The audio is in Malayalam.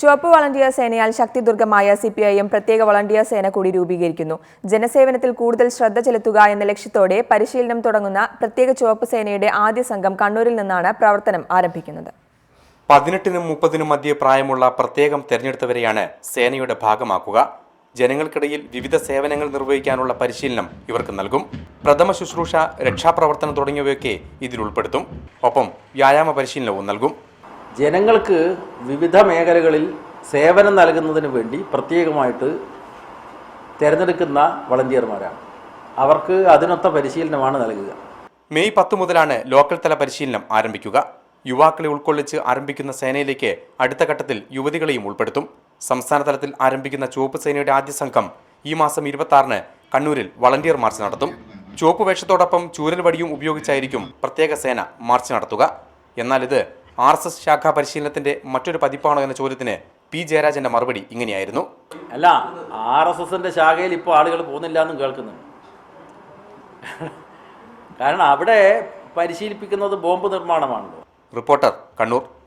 ചുവപ്പ് വളണ്ടിയർ സേനയാൽ ശക്തിദുർഗമായ സി പി ഐ എം പ്രത്യേക വളണ്ടിയർ സേന കൂടി രൂപീകരിക്കുന്നു. ജനസേവനത്തിൽ കൂടുതൽ ശ്രദ്ധ ചെലുത്തുക എന്ന ലക്ഷ്യത്തോടെ പരിശീലനം തുടങ്ങുന്ന പ്രത്യേക ചുവപ്പ് സേനയുടെ ആദ്യ സംഘം കണ്ണൂരിൽ നിന്നാണ് പ്രവർത്തനം ആരംഭിക്കുന്നത്. പതിനെട്ടിനും മുപ്പതിനും മധ്യേ പ്രായമുള്ള പ്രത്യേകം തെരഞ്ഞെടുത്തവരെയാണ് സേനയുടെ ഭാഗമാക്കുക. ജനങ്ങൾക്കിടയിൽ വിവിധ സേവനങ്ങൾ നിർവഹിക്കാനുള്ള പരിശീലനം ഇവർക്ക് നൽകും. പ്രഥമ ശുശ്രൂഷ രക്ഷാപ്രവർത്തനം തുടങ്ങിയവയൊക്കെ ഇതിൽ ഉൾപ്പെടുത്തും. ഒപ്പം വ്യായാമ പരിശീലനവും നൽകും. ജനങ്ങൾക്ക് വിവിധ മേഖലകളിൽ സേവനം നൽകുന്നതിന് വേണ്ടി പ്രത്യേകമായിട്ട് തിരഞ്ഞെടുക്കുന്ന വളണ്ടിയർമാരാണ്. അവർക്ക് അതിനൊത്ത പരിശീലനമാണ് നൽകുക. മെയ് പത്ത് മുതലാണ് ലോക്കൽ തല പരിശീലനം ആരംഭിക്കുക. യുവാക്കളെ ഉൾക്കൊള്ളിച്ച് ആരംഭിക്കുന്ന സേനയിലേക്ക് അടുത്ത ഘട്ടത്തിൽ യുവതികളെയും ഉൾപ്പെടുത്തും. സംസ്ഥാന തലത്തിൽ ആരംഭിക്കുന്ന ചുവപ്പ് സേനയുടെ ആദ്യ സംഘം ഈ മാസം ഇരുപത്തി കണ്ണൂരിൽ വളണ്ടിയർ മാർച്ച് നടത്തും. ചുവപ്പ് വേഷത്തോടൊപ്പം ചൂരൽ വടിയും ഉപയോഗിച്ചായിരിക്കും പ്രത്യേക സേന മാർച്ച് നടത്തുക. എന്നാൽ ഇത് ആർ എസ് എസ് ശാഖാ പരിശീലനത്തിന്റെ മറ്റൊരു പതിപ്പാണോ എന്ന ചോദ്യത്തിന് പി ജയരാജന്റെ മറുപടി ഇങ്ങനെയായിരുന്നു. അല്ല ആർ എസ് എസിന്റെ ശാഖയിൽ ഇപ്പോൾ ആളുകൾ പോകുന്നില്ല എന്നും കേൾക്കുന്നുണ്ട്. കാരണം അവിടെ പരിശീലിപ്പിക്കുന്നത് ബോംബ് നിർമ്മാണമാണല്ലോ. റിപ്പോർട്ടർ കണ്ണൂർ.